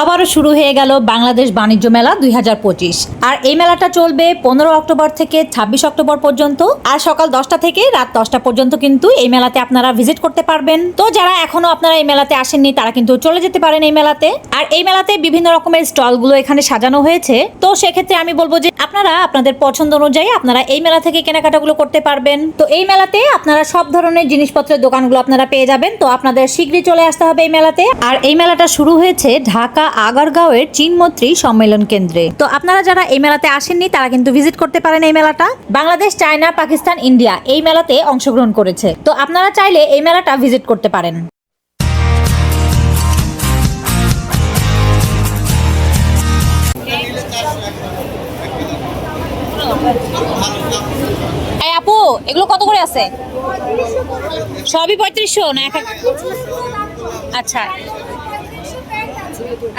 আবারও শুরু হয়ে গেল বাংলাদেশ বাণিজ্য মেলা দুই হাজার পঁচিশ। আর এই মেলাটা চলবে পনেরো অক্টোবর থেকে ছাব্বিশ অক্টোবর পর্যন্ত। আর সকাল দশটা থেকে রাত দশটা পর্যন্ত কিন্তু এই মেলাতে আপনারা ভিজিট করতে পারবেন। তো যারা এখনও আপনারা এই মেলাতে আসেননি, তারা কিন্তু চলে যেতে পারেন এই মেলাতে। আর এই মেলাতে বিভিন্ন রকমের স্টলগুলো এখানে সাজানো হয়েছে। তো সেক্ষেত্রে আমি বলব যে আপনারা আপনাদের পছন্দ অনুযায়ী আপনারা এই মেলা থেকে কেনাকাটাগুলো করতে পারবেন। তো এই মেলাতে আপনারা সব ধরনের জিনিসপত্রের দোকানগুলো আপনারা পেয়ে যাবেন। তো আপনাদের শীঘ্রই চলে আসতে হবে এই মেলাতে। আর এই মেলাটা শুরু হয়েছে ঢাকা আগারগাঁওয়ের চীনমৈত্রী সম্মেলন কেন্দ্রে। তো আপনারা যারা এই মেলাতে আসেননি, তারা কিন্তু ভিজিট করতে পারেন এই মেলাটা। বাংলাদেশ, চায়না, পাকিস্তান, ইন্ডিয়া এই মেলাতে অংশগ্রহণ করেছে। তো আপনারা চাইলে এই মেলাটা ভিজিট করতে পারেন। এই আপু, এগুলো কত করে আছে? সবই পঁয়ত্রিশশো না এক আচ্ছা।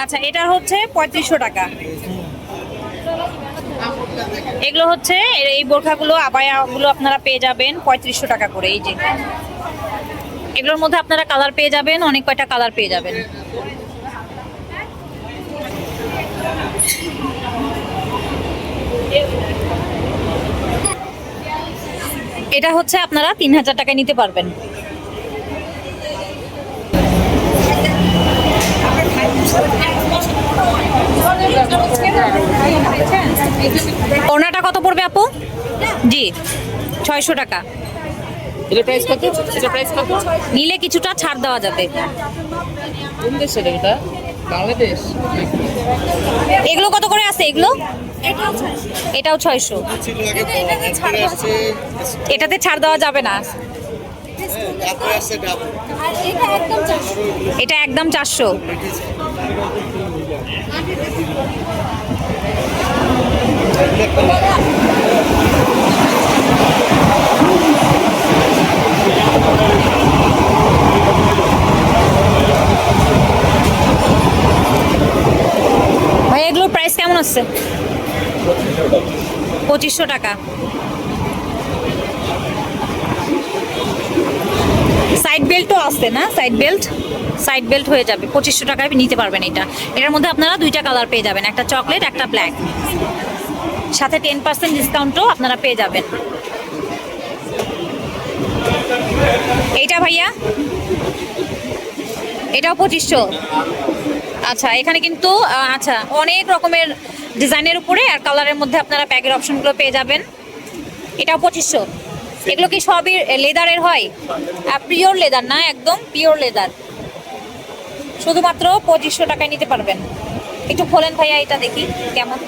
আচ্ছা এটা হচ্ছে পঁয়ত্রিশশো টাকা। এগুলো হচ্ছে এই বোরখাগুলো, আবায়াগুলো আপনারা পেয়ে যাবেন পঁয়ত্রিশশো টাকা করে, এই যে। এগুলোর মধ্যে আপনারা কালার পেয়ে যাবেন, অনেক কয়টা কালার পেয়ে যাবেন। এটা হচ্ছে আপনারা তিন হাজার টাকায় নিতে পারবেন। ওনাটা কত পড়বে আপু? জি ছয়শো টাকা। এটা প্রাইস কত? এটা প্রাইস কত? নিলে কিছুটা ছাড় দেওয়া যাবে। কোন দেশের এটা? বাংলাদেশ? এগুলো কত করে আছে এগুলো? এটাও ছয়শো। এটাতে ছাড় দেওয়া যাবে না। এটা একদম চারশো। ভাই, এগুলোর প্রাইস কেমন আছে পঁচিশশো টাকা। সাইড বেল্টও আছে না? সাইড বেল্ট সাইড বেল্ট হয়ে যাবে। পঁচিশশো টাকায় নিতে পারবেন এটা। এটার মধ্যে আপনারা দুইটা কালার পেয়ে যাবেন। একটা চকলেট একটা ব্ল্যাক সাথে টেন পার্সেন্ট ডিসকাউন্টও আপনারা পেয়ে যাবেন। এইটা ভাইয়া? এটাও পঁচিশশো। আচ্ছা এখানে কিন্তু আচ্ছা অনেক রকমের ডিজাইনের উপরে আর কালারের মধ্যে আপনারা প্যাকের অপশনগুলো পেয়ে যাবেন। এটাও পঁচিশশো। এগুলো কি সবই লেদারের হয়? পিওর লেদার না, একদম পিওর লেদার শুধুমাত্র পঁচিশশো টাকায় নিতে পারবেন। একটু খোলেন ভাইয়া, এটা দেখি, কেমন?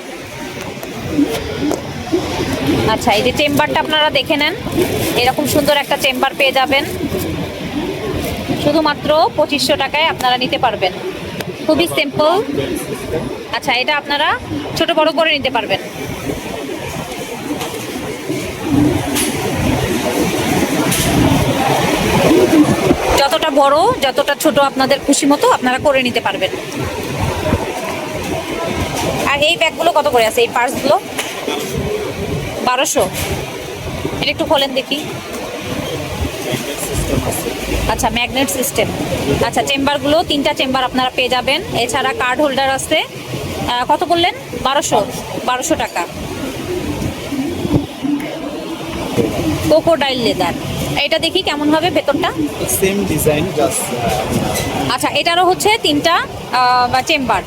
আচ্ছা এই যে চেম্বারটা আপনারা দেখে নেন। এরকম সুন্দর একটা চেম্বার পেয়ে যাবেন। শুধুমাত্র পঁচিশশো টাকায় আপনারা নিতে পারবেন। খুবই সিম্পল আচ্ছা এটা আপনারা ছোট বড় করে নিতে পারবেন। যতটা বড়, যতটা ছোট আপনাদের খুশি মতো আপনারা করে নিতে পারবেন। আর এই ব্যাগগুলো কত করে আছে? এই পার্সগুলো? বারোশো। এটা একটু খোলেন দেখি। আচ্ছা ম্যাগনেট সিস্টেম। আচ্ছা চেম্বারগুলো তিনটা চেম্বার আপনারা পেয়ে যাবেন। এছাড়া কার্ড হোল্ডার আছে। কত বললেন বারোশো। বারোশো টাকা। Crocodile leather. এটা দেখি কেমন হবে ভেতরটা? সেম ডিজাইন আচ্ছা এটারও হচ্ছে তিনটা চেম্বার।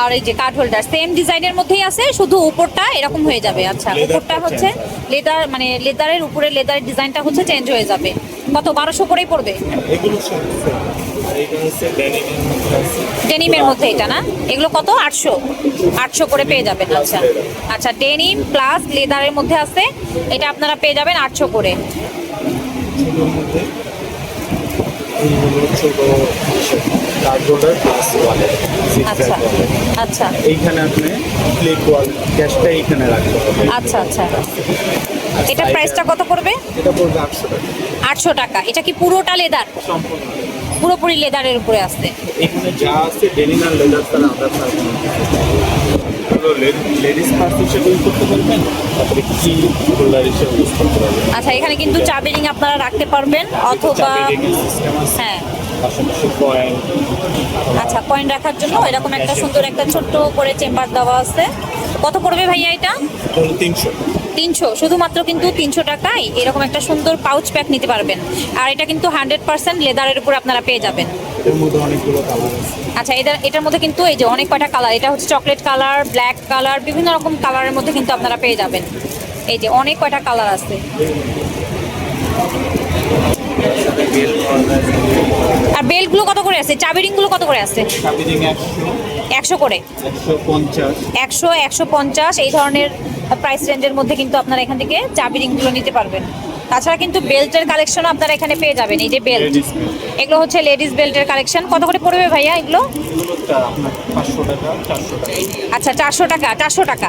আর এই যে কার্ড হোল্ডার সেম ডিজাইনের মধ্যেই আছে শুধু উপরটা এরকম হয়ে যাবে। আচ্ছা উপরটা হচ্ছে লেদার মানে লেদারের উপরে লেদারের ডিজাইনটা হচ্ছে চেঞ্জ হয়ে যাবে। কত বারোশো করেই পড়বে? ডেনিমের মধ্যে এটা না? এগুলো কত? আটশো। আটশো করে পেয়ে যাবেন আচ্ছা। আচ্ছা ডেনিম প্লাস লেদারের মধ্যে আছে। এটা আপনারা পেয়ে যাবেন আটশো করে। ছোটো কার্ড হোল্ডার প্লাস ওয়ালেট আচ্ছা আচ্ছা। এইখানে আপনি ক্যাশটা এইখানে রাখতে হবে। আচ্ছা আচ্ছা। এটা প্রাইসটা কত পড়বে? এটা পড়বে আটশো টাকা। আটশো টাকা। এটা কি পুরোটা লেদার সম্পূর্ণ। পুরোপুরি লেদারের উপরে আসতে এখানে যা আছে ডেনিম আর লেদার ছাড়া আমরা ছাড়বো লেডিস পার্স হিসেবে ইউজ করতে পারবেন তারপরে কি হোল্ডার হিসেবে ইউজ করতে পারবেন। আচ্ছা এখানে কিন্তু চাবি রিং আপনারা রাখতে পারবেন অথবা হ্যাঁ। আচ্ছা কয়েন রাখার জন্য এরকম একটা সুন্দর একটা ছোট্ট করে চেম্বার দেওয়া আছে। কত পড়বে ভাইয়া এটা? এটা তিনশো। তিনশো শুধুমাত্র কিন্তু তিনশো টাকায় এরকম একটা সুন্দর পাউচ প্যাক নিতে পারবেন। আর এটা কিন্তু হান্ড্রেড পার্সেন্ট লেদারের উপর আপনারা পেয়ে যাবেন। এর মধ্যে অনেকগুলো কালার আছে। আচ্ছা এটা এটার মধ্যে কিন্তু এই যে অনেক কয়টা কালার এটা হচ্ছে চকলেট কালার ব্ল্যাক কালার বিভিন্ন রকম কালারের মধ্যে কিন্তু আপনারা পেয়ে যাবেন। এই যে অনেক কয়টা কালার আছে। আর বেল্টগুলো কত করে আছে? চাবি রিংগুলো কত করে আছে? একশো। করে? একশো একশো পঞ্চাশ এই ধরনের প্রাইস রেঞ্জের মধ্যে কিন্তু আপনারা এখান থেকে চাবি রিংগুলো নিতে পারবেন। তাছাড়া কিন্তু বেল্টের কালেকশনও আপনারা এখানে পেয়ে যাবেন এই যে বেল্ট। এগুলো হচ্ছে লেডিস বেল্টের কালেকশন কত করে পড়বে ভাইয়া এগুলো? টাকা টাকা। আচ্ছা চারশো টাকা চারশো টাকা।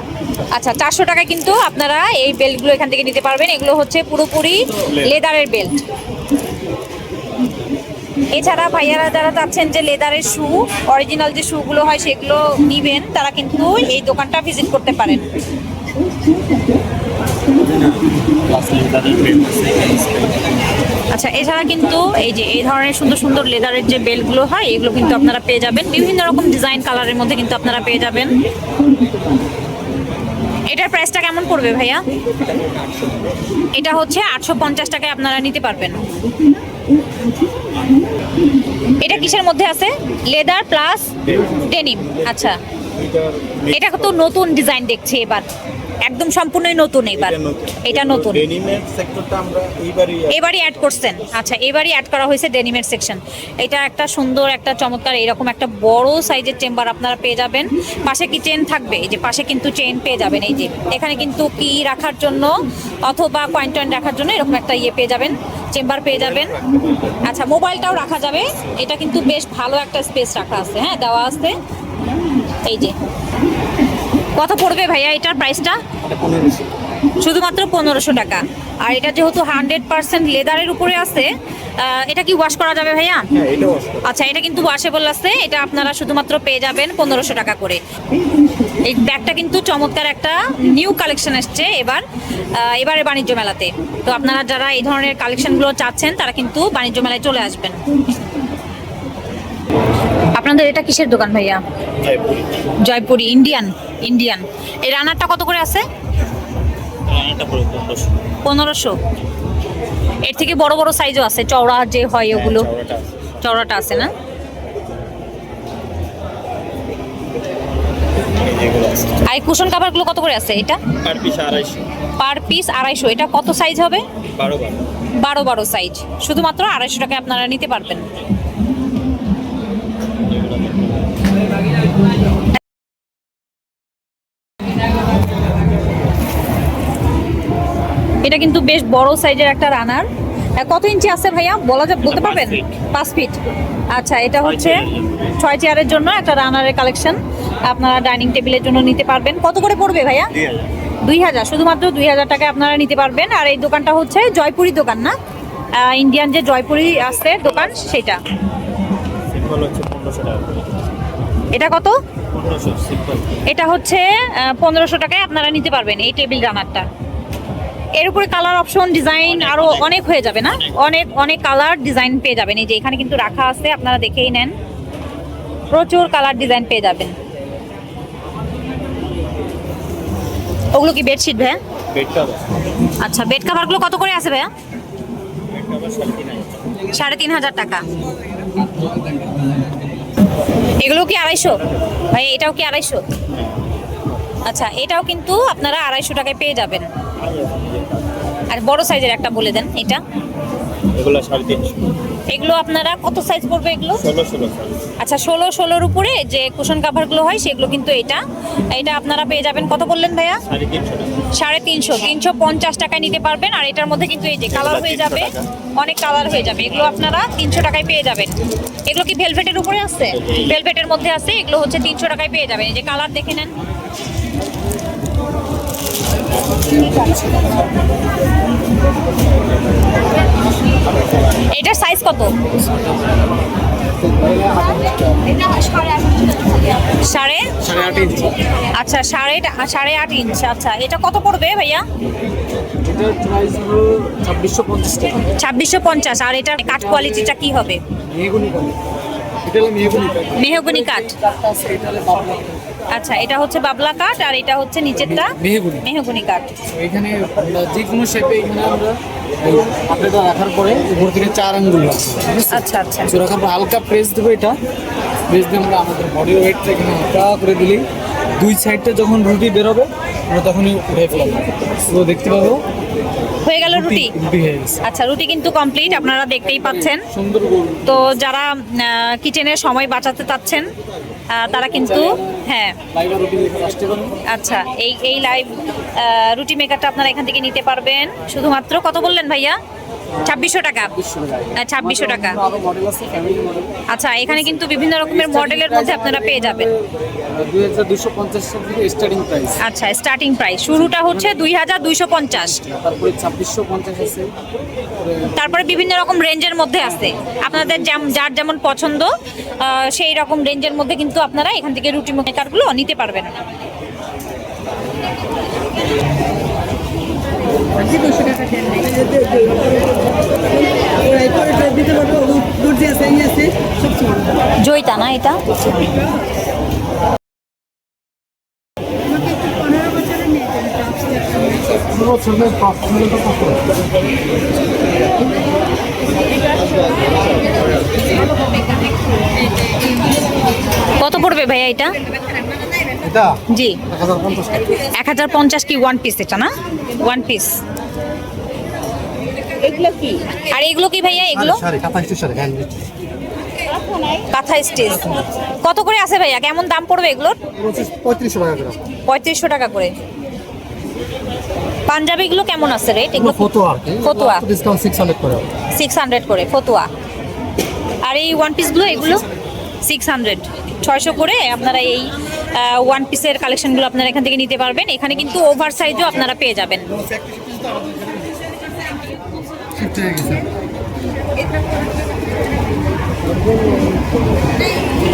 আচ্ছা চারশো টাকায় কিন্তু আপনারা এই বেল্টগুলো এখান থেকে নিতে পারবেন। এগুলো হচ্ছে পুরোপুরি লেদারের বেল্ট এছাড়া ভাইয়ারা যারা চাচ্ছেন যে লেদারের শু অরিজিনাল যে শুগুলো হয় সেগুলো নিবেন তারা কিন্তু এই দোকানটা ভিজিট করতে পারেন। আচ্ছা এছাড়া কিন্তু এই যে এই ধরনের সুন্দর সুন্দর লেদারের যে বেল্টগুলো হয়, এগুলো কিন্তু আপনারা পেয়ে যাবেন। বিভিন্ন রকম ডিজাইন কালারের মধ্যে কিন্তু আপনারা পেয়ে যাবেন। এটার প্রাইসটা কেমন পড়বে ভাইয়া? এটা হচ্ছে আটশো পঞ্চাশ টাকায় আপনারা নিতে পারবেন। এটা কিসের মধ্যে আছে? লেদার প্লাস ডেনিম আচ্ছা। এটা তো নতুন ডিজাইন দেখছি এবার। একদম সম্পূর্ণই নতুন এবার। এটা নতুন। ডেনিমের সেক্টরটা আমরা এইবারই এবারই অ্যাড করছেন। আচ্ছা এবারই অ্যাড করা হয়েছে ডেনিমের সেকশন এটা একটা সুন্দর একটা চমৎকার এরকম একটা বড় সাইজের চেম্বার আপনারা পেয়ে যাবেন। পাশে কি চেন থাকবে? এই যে পাশে কিন্তু চেন পেয়ে যাবেন। এই যে এখানে কিন্তু কি রাখার জন্য অথবা কয়েন টয়েন রাখার জন্য এরকম একটা ইয়ে পেয়ে যাবেন চেম্বার পেয়ে যাবেন। আচ্ছা মোবাইলটাও রাখা যাবে। এটা কিন্তু বেশ ভালো একটা স্পেস রাখা আছে। হ্যাঁ দেওয়া আছে। এই যে কত পড়বে ভাইয়া এটার প্রাইসটা শুধুমাত্র পনেরোশো টাকা। আর এটা যেহেতু হান্ড্রেড পার্সেন্ট লেদারের উপরে আছে এটা কি ওয়াশ করা যাবে ভাইয়া? হ্যাঁ আচ্ছা এটা কিন্তু ওয়াশেবল আছে এটা আপনারা শুধুমাত্র পেয়ে যাবেন পনেরোশো টাকা করে। এই ব্যাগটা কিন্তু চমৎকার একটা নিউ কালেকশন এসছে এবার এবারে বাণিজ্য মেলাতে। তো আপনারা যারা এই ধরনের কালেকশনগুলো চাচ্ছেন তারা কিন্তু বাণিজ্য মেলায় চলে আসবেন। আপনাদের এটা কিসের দোকান ভাইয়া? জয়পুরি। ইন্ডিয়ান ইন্ডিয়ান এই রানারটা কত করে আছে? পনেরোশো। এর থেকে বড় বড় সাইজও আছে চওড়া যে হয় ওগুলো। চওড়াটা আছে। না? আর এই কুশন কাভারগুলো কত করে আছে এটা? পার পিস আড়াইশো। পার পিস আড়াইশো। এটা কত সাইজ হবে? বারো বারো। বারো সাইজ শুধুমাত্র আড়াইশো টাকায় আপনারা নিতে পারবেন। বেশ বড় সাইজের একটা রানার। কত ইঞ্চি আছে ভাইয়া? বলা যায় বলতে পারবেন? পাঁচ ফিট আচ্ছা এটা হচ্ছে ছয় চেয়ারের জন্য একটা রানারের কালেকশন আপনারা ডাইনিং টেবিলের জন্য নিতে পারবেন। কত করে পড়বে ভাইয়া? দুই হাজার। শুধুমাত্র দুই হাজার টাকায় আপনারা নিতে পারবেন। আর এই দোকানটা হচ্ছে জয়পুরি দোকান না? ইন্ডিয়ান যে জয়পুরি আছে দোকান সেটা। এটা কত? এটা হচ্ছে পনেরোশো টাকায় আপনারা নিতে পারবেন এই টেবিল রানারটা। এর উপরে কালার অপশন ডিজাইন আরও অনেক হয়ে যাবে না? অনেক অনেক কালার ডিজাইন পেয়ে যাবেন। এই যে এখানে কিন্তু রাখা আছে আপনারা দেখেই নেন। প্রচুর কালার ডিজাইন পেয়ে যাবেন। ওগুলো কি বেডশিট ভাইয়া? বেড কাভার আচ্ছা বেড কাভারগুলো কত করে আছে ভাইয়া? সাড়ে তিন হাজার সাড়ে তিন হাজার টাকা। এগুলো কি আড়াইশো? ভাই এটাও কি আড়াইশো? আচ্ছা এটাও কিন্তু আপনারা আড়াইশো টাকায় পেয়ে যাবেন। আর বড় সাইজের একটা বলে দেন এটা। এগুলো সাড়ে তিনশো। এগুলো আপনারা কত সাইজ পড়বে এগুলো? ষোলো ষোলো আচ্ছা ষোলো ষোলোর উপরে যে কুশন কাভারগুলো হয় সেগুলো কিন্তু এটা। এটা আপনারা পেয়ে যাবেন কত বললেন ভাইয়া? সাড়ে তিনশো তিনশো। পঞ্চাশ টাকায় নিতে পারবেন আর এটার মধ্যে কিন্তু এই যে কালার হয়ে যাবে অনেক কালার হয়ে যাবে। এগুলো আপনারা তিনশো টাকায় পেয়ে যাবেন। এগুলো কি ভেলভেটের উপরে আছে? ভেলভেটের মধ্যে আছে এগুলো হচ্ছে তিনশো টাকায় পেয়ে যাবেন। এই যে কালার দেখে নেন। এটার সাইজ কত? সাড়ে? সাড়ে আট ইঞ্চি আচ্ছা সাড়ে সাড়ে আট ইঞ্চ আচ্ছা। এটা কত পড়বে ভাইয়া? ছাব্বিশশো পঞ্চাশ আর এটার কাঠ কোয়ালিটিটা কি হবে? করে মেহগুনি কাঠ। আচ্ছা এটা হচ্ছে বাবলা কাঠ আর এটা হচ্ছে নিচেরটা মেহগুনি। মেহগনি কাঠ। এখানে যে কোনো শেপে এখানে আমরা হাতেটা রাখার পরে উপর থেকে চার আঙ্গুল? আচ্ছা আচ্ছা। তো রাখার পর হালকা প্রেস দেবো এটা। প্রেস দিয়ে আমরা আমাদের বডি ওয়েটটা এখানে হালকা করে দিলেই দুই সাইডটা যখন রুটি বেরোবে আমরা তখনই উঠে ফেলাবো। তো দেখতে পাবো হয়ে গেল রুটি আচ্ছা রুটি কিন্তু কমপ্লিট আপনারা দেখতেই পাচ্ছেন। সুন্দর গোল। তো যারা কিচেনে সময় বাঁচাতে চাচ্ছেন তারা কিন্তু হ্যাঁ। আচ্ছা এই এই লাইভ রুটি মেকারটা আপনারা এখান থেকে নিতে পারবেন। শুধুমাত্র কত বললেন ভাইয়া? ছাব্বিশশো টাকা। ছাব্বিশশো টাকা। আচ্ছা এখানে কিন্তু বিভিন্ন রকমের মডেলের মধ্যে আপনারা পেয়ে যাবেন। আচ্ছা স্টার্টিং প্রাইস শুরুটা হচ্ছে দুই হাজার দুইশো পঞ্চাশ। তারপরে বিভিন্ন রকম রেঞ্জের মধ্যে আছে। আপনাদের যার যেমন পছন্দ সেই রকম রেঞ্জের মধ্যে কিন্তু আপনারা এখান থেকে রুটি মেকারগুলো নিতে পারবেন। জয়িতা না এটা? কত পড়বে ভাইয়া এটা? এটা? জি। এক হাজার পঞ্চাশ কি ওয়ান পিস এটা না? ওয়ান পিস এগুলো কি? আর এগুলো কি ভাইয়া এগুলো? কাঁথা কাঁথা স্টেজ কত করে আছে ভাইয়া? কেমন দাম পড়বে এগুলোর? পঁয়ত্রিশশো টাকা করে। পঁয়ত্রিশশো টাকা করে। পাঞ্জাবিগুলো কেমন আছে রেট এগুলো ফতুয়া ফতুয়া। ডিসকাউন্ট সিক্স হান্ড্রেড করে। সিক্স হান্ড্রেড করে ফতুয়া। আর এই ওয়ান পিসগুলো এগুলো? সিক্স হান্ড্রেড ছয়শো করে আপনারা এই ওয়ান পিসের কালেকশনগুলো আপনারা এখান থেকে নিতে পারবেন। এখানে কিন্তু ওভার সাইজও আপনারা পেয়ে যাবেন।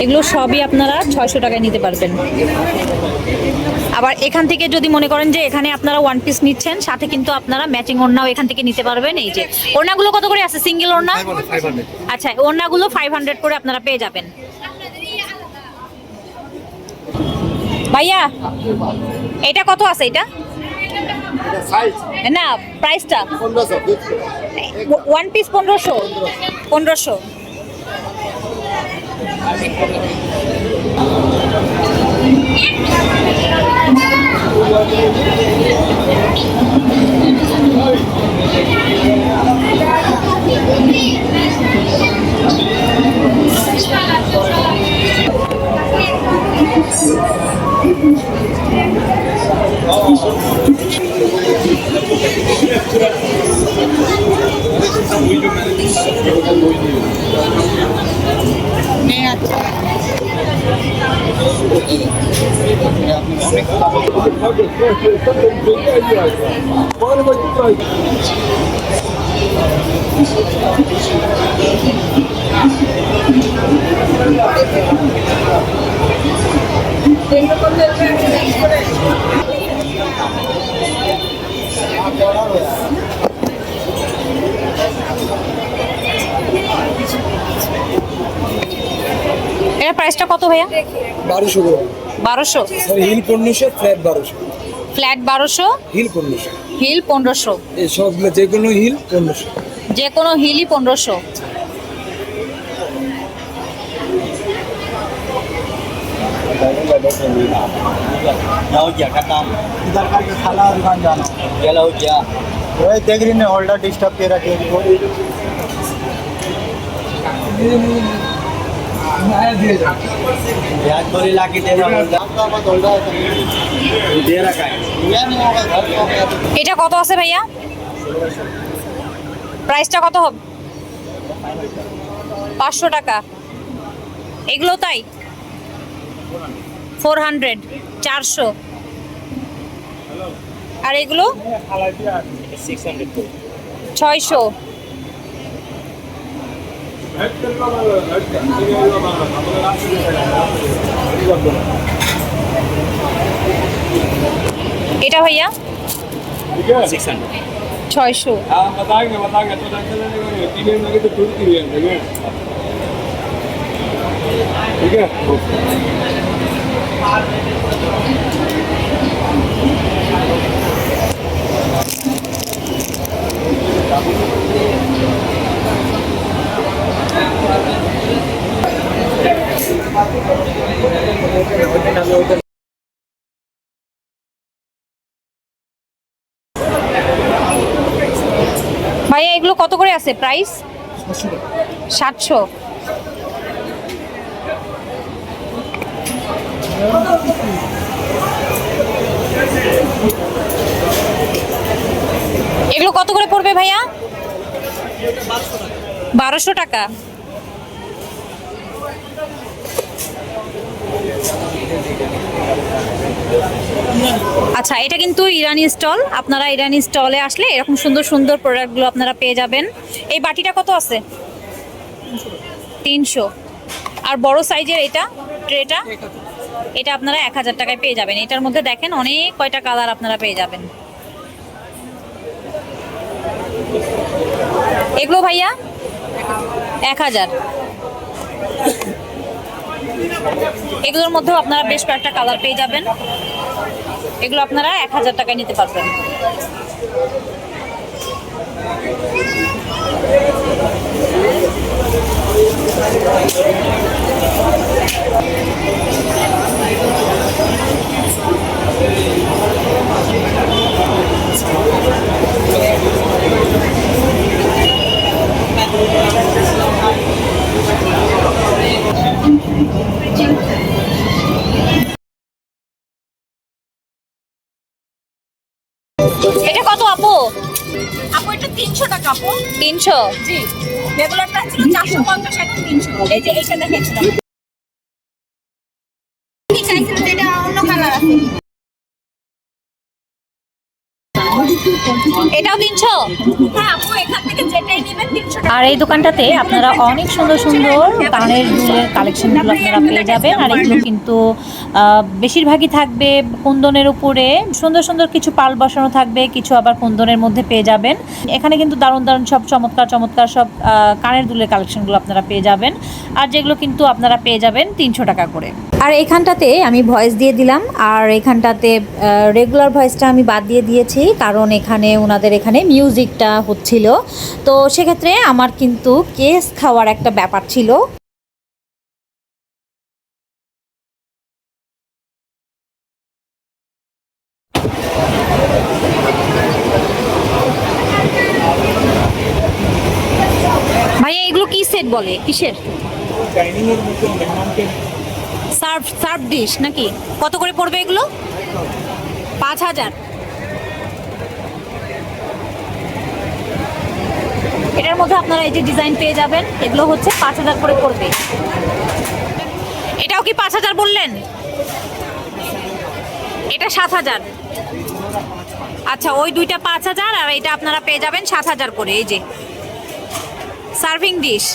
এগুলো সবই আপনারা ছয়শো টাকায় নিতে পারবেন। আবার এখান থেকে যদি মনে করেন যে এখানে আপনারা ওয়ান পিস নিচ্ছেন সাথে কিন্তু আপনারা ম্যাচিং ওড়নাও এখান থেকে নিতে পারবেন। এই যে ওড়নাগুলো কত করে আছে? সিঙ্গেল ওড়না? আচ্ছা ওড়নাগুলো ফাইভ হান্ড্রেড করে আপনারা পেয়ে যাবেন। ভাইয়া এটা কত আছে এটা? না প্রাইসটা ওয়ান পিস পনেরোশো। পনেরোশো। Olha, vai. Thank you. ভাইয়া বারোশো করে বারোশো হিল পনেরোশো ফ্ল্যাট বারোশো ফ্ল্যাট বারোশো হিল পনেরোশো হিল পনেরোশো এই সবগুলো যে কোনো হিল পনেরোশো যে কোনো হিলই পনেরোশো क्या करता इधर करके खाला दुकान जाना गेला हो क्या वही देख रही ने होल्डर डिस्टर्ब के रखे ब्याज बोली ला के देना होल्डर दे रखा है এটা কত আছে ভাইয়া প্রাইসটা কত হবে পাঁচশো টাকা এগুলো তাই ফোর হান্ড্রেড চারশো আর এগুলো সিক্স হান্ড্রেড ছয়শো এটা ভাইয়া सिक्स हंड्रेड ছয়শো हाँ बताएंगे बताएंगे ভাইয়া এগুলো কত করে আছে প্রাইস সাতশো। এগুলো কত করে পড়বে ভাইয়া? বারোশো টাকা। আচ্ছা এটা কিন্তু ইরানি স্টল। আপনারা ইরানি স্টলে আসলে এরকম সুন্দর সুন্দর প্রোডাক্টগুলো আপনারা পেয়ে যাবেন। এই বাটিটা কত আছে? তিনশো। আর বড় সাইজের এটা, ট্রেটা, এটা আপনারা এক হাজার টাকায় পেয়ে যাবেন। এটার মধ্যে দেখেন অনেক কয়টা কালার আপনারা পেয়ে যাবেন। এগুলো ভাইয়া? এক হাজার। এগুলোর মধ্যেও আপনারা বেশ কয়েকটা কালার পেয়ে যাবেন। এগুলো আপনারা এক হাজার টাকায় নিতে পারবেন। তিনশো? জি রেগুলারটা ছিল চারশো পঞ্চাশ, এখন তিনশো। এই যে এইটা দেখেছিলাম কি এটা অন্য কালার এটাও তিনশো? হ্যাঁ আর এই দোকানটাতে আপনারা অনেক সুন্দর সুন্দর কানের দুলের কালেকশনগুলো আপনারা পেয়ে যাবেন। আর এগুলো কিন্তু বেশিরভাগই থাকবে কুন্দনের উপরে। সুন্দর সুন্দর কিছু পাল বসানো থাকবে কিছু আবার কুন্দনের মধ্যে পেয়ে যাবেন। এখানে কিন্তু দারুণ দারুণ সব চমৎকার চমৎকার সব কানের দুলের কালেকশনগুলো আপনারা পেয়ে যাবেন। আর যেগুলো কিন্তু আপনারা পেয়ে যাবেন তিনশো টাকা করে। আর এখানটাতে আমি ভয়েস দিয়ে দিলাম আর এখানটাতে রেগুলার ভয়েসটা আমি বাদ দিয়ে দিয়েছি কারণ এখানে ওনাদের এখানে মিউজিকটা হচ্ছিল। তো সেক্ষেত্রে আমার কিন্তু কেস খাওয়ার একটা ব্যাপার ছিল। ভাইয়া এগুলো কি সেট বলে? কিসের? সার্ভ সার্ভ ডিশ নাকি? কত করে পড়বে এগুলো? পাঁচ হাজার। এটার মধ্যে আপনারা এই যে ডিজাইন পেয়ে যাবেন, এগুলো হচ্ছে পাঁচ হাজার করে পড়বে। এটাও কি পাঁচ হাজার বললেন? এটা সাত হাজার। আচ্ছা ওই দুইটা পাঁচ হাজার আর এটা আপনারা পেয়ে যাবেন সাত হাজার করে, এই যে। Serving dish.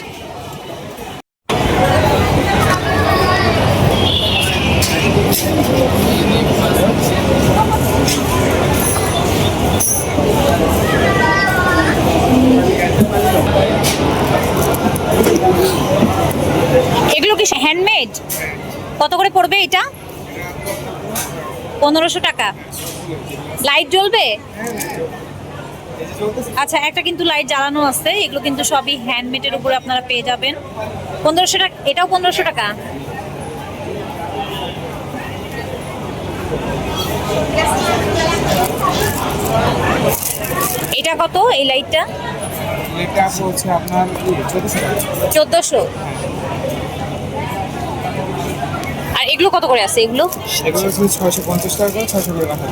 এগুলো কি হ্যান্ডমেড কত করে পড়বে এটা? পনেরোশো টাকা। লাইট জ্বলবে? আচ্ছা একটা কিন্তু লাইট জ্বালানো আছে। এগুলো কিন্তু সবই হ্যান্ডমেডের উপরে আপনারা পেয়ে যাবেন। পনেরোশো টাকা এটাও পনেরোশো টাকা। এটা কত এই লাইটটা চোদ্দশো টাকা চোদ্দোশো আর এগুলো কত করে আছে এগুলো? এগুলো ছয়শো পঞ্চাশ টাকা করে ছয়শো করে রাখা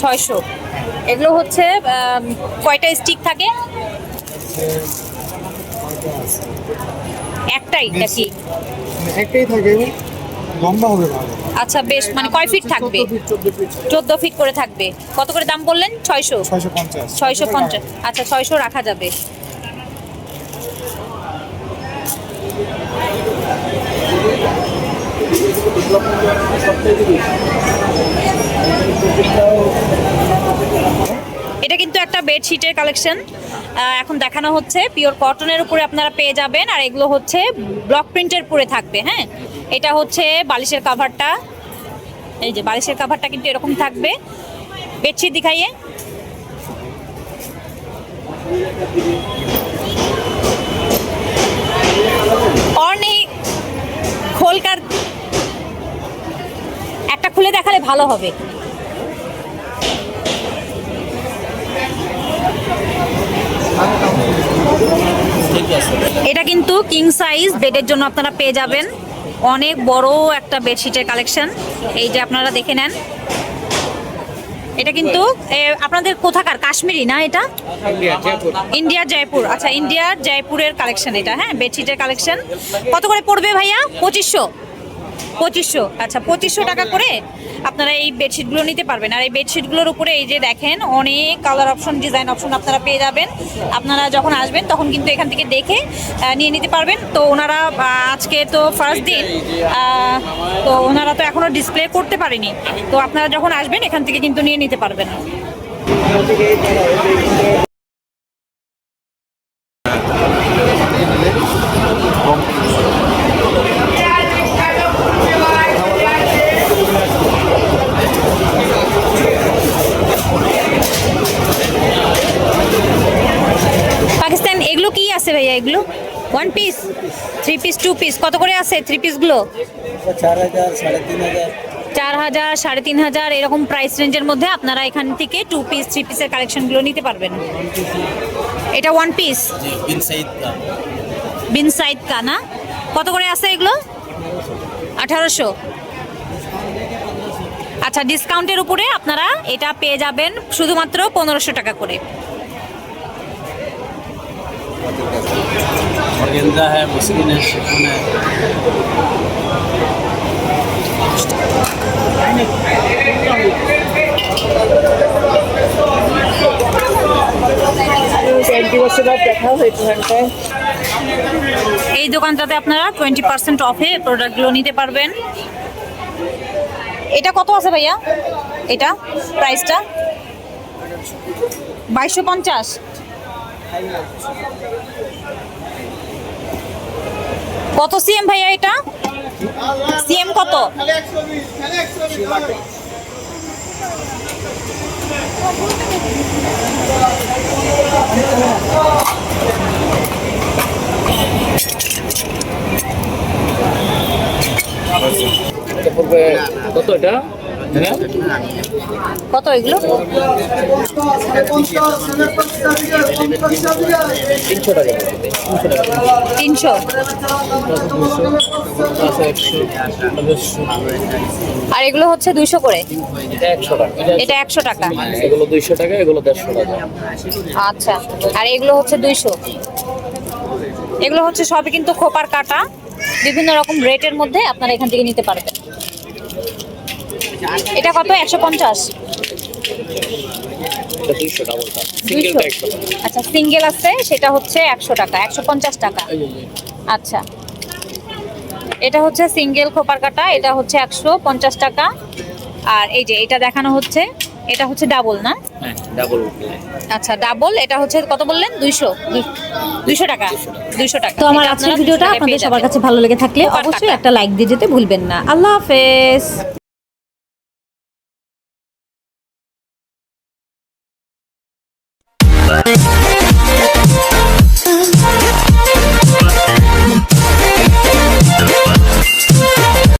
ছয়শো। এগুলো হচ্ছে কয়টা স্টিক থাকে? একটাই নাকি? একটাই থাকে লম্বা হবে আচ্ছা বেশ মানে কয় ফিট থাকবে? চোদ্দ ফিট করে থাকবে। কত করে দাম বললেন? ছয়শো। ছয়শো পঞ্চাশ। আচ্ছা ছয়শো রাখা যাবে। এটা কিন্তু একটা বেডশিটের কালেকশন এখন দেখানো হচ্ছে পিওর কটনের উপরে আপনারা পেয়ে যাবেন, আর এগুলো হচ্ছে ব্লক প্রিন্টের উপরে থাকবে হ্যাঁ? এটা হচ্ছে বালিশের কাভারটা এই যে বালিশের কাভারটা কিন্তু এরকম থাকবে। বেডশিট দেখাইয়ে। অনেক খোলকার খুলে দেখালে ভালো হবে। এটা কিন্তু কিং সাইজ বেডের জন্য আপনারা পেয়ে যাবেন। অনেক বড় একটা বেডশিটের কালেকশন এই যে আপনারা দেখে নেন। এটা কিন্তু আপনাদের কোথাকার? কাশ্মীরি না এটা? ইন্ডিয়ার জয়পুর। আচ্ছা ইন্ডিয়ার জয়পুরের কালেকশন এটা হ্যাঁ বেডশিটের কালেকশন কত করে পড়বে ভাইয়া? পঁচিশশো। পঁচিশশো। আচ্ছা পঁচিশশো টাকা করে আপনারা এই বেডশিটগুলো নিতে পারবেন। আর এই বেডশিটগুলোর উপরে এই যে দেখেন অনেক কালার অপশন ডিজাইন অপশন আপনারা পেয়ে যাবেন। আপনারা যখন আসবেন তখন কিন্তু এখান থেকে দেখে নিয়ে নিতে পারবেন। তো ওনারা আজকে তো ফার্স্ট দিন তো ওনারা তো এখনও ডিসপ্লে করতে পারেনি। তো আপনারা যখন আসবেন এখান থেকে কিন্তু নিয়ে নিতে পারবেন পাকিস্তান এগুলো কি আছে ভাইয়া এগুলো? One piece three piece two piece কত করে আছে থ্রি পিসগুলো চার হাজার, সাড়ে তিন হাজার, এরকম প্রাইস রেঞ্জের মধ্যে আপনারা এখান থেকে টু পিস থ্রি পিসের কালেকশনগুলো নিতে পারবেন। এটা ওয়ান পিস বিন সাইড কা না? কত করে আছে এগুলো? আঠারোশো। আচ্ছা ডিসকাউন্টের উপরে আপনারা এটা পেয়ে যাবেন শুধুমাত্র পনেরোশো টাকা করে। गेंदा है मुस्लिम है शिफोन है এই দোকানটাতে আপনারা টোয়েন্টি পার্সেন্ট অফে প্রোডাক্টগুলো নিতে পারবেন এটা কত আছে ভাইয়া এটা প্রাইসটা বাইশশো পঞ্চাশ কত সিএম ভাইয়া এটা? সিএম কত? কত এটা? কত এগুলো? তিনশো আর এগুলো হচ্ছে দুইশো করে? এটা একশো টাকা। এটা একশো টাকা। এগুলো দুইশো টাকা এগুলো দেড়শো টাকা। আচ্ছা। আর এগুলো হচ্ছে দুইশো। এগুলো হচ্ছে সবই কিন্তু খোপার কাটা। বিভিন্ন রকম রেটের মধ্যে আপনারা এখান থেকে নিতে পারবেন। এটা কত? একশো পঞ্চাশ। আচ্ছা সিঙ্গেল আছে সেটা হচ্ছে একশো টাকা একশো পঞ্চাশ টাকা। আচ্ছা। এটা হচ্ছে সিঙ্গেল খোপার কাটা এটা হচ্ছে একশো পঞ্চাশ টাকা। আর এই যে এটা দেখানো হচ্ছে এটা হচ্ছে ডাবল না? হ্যাঁ ডাবল। আচ্ছা ডাবল এটা হচ্ছে কত বললেন? দুইশো। দুইশো টাকা দুইশো টাকা। তো আমার আজকের ভিডিওটা আপনাদের সবার কাছে ভালো লেগে থাকলে অবশ্যই একটা লাইক দিয়ে যেতে ভুলবেন না। আল্লাহ হাফেজ।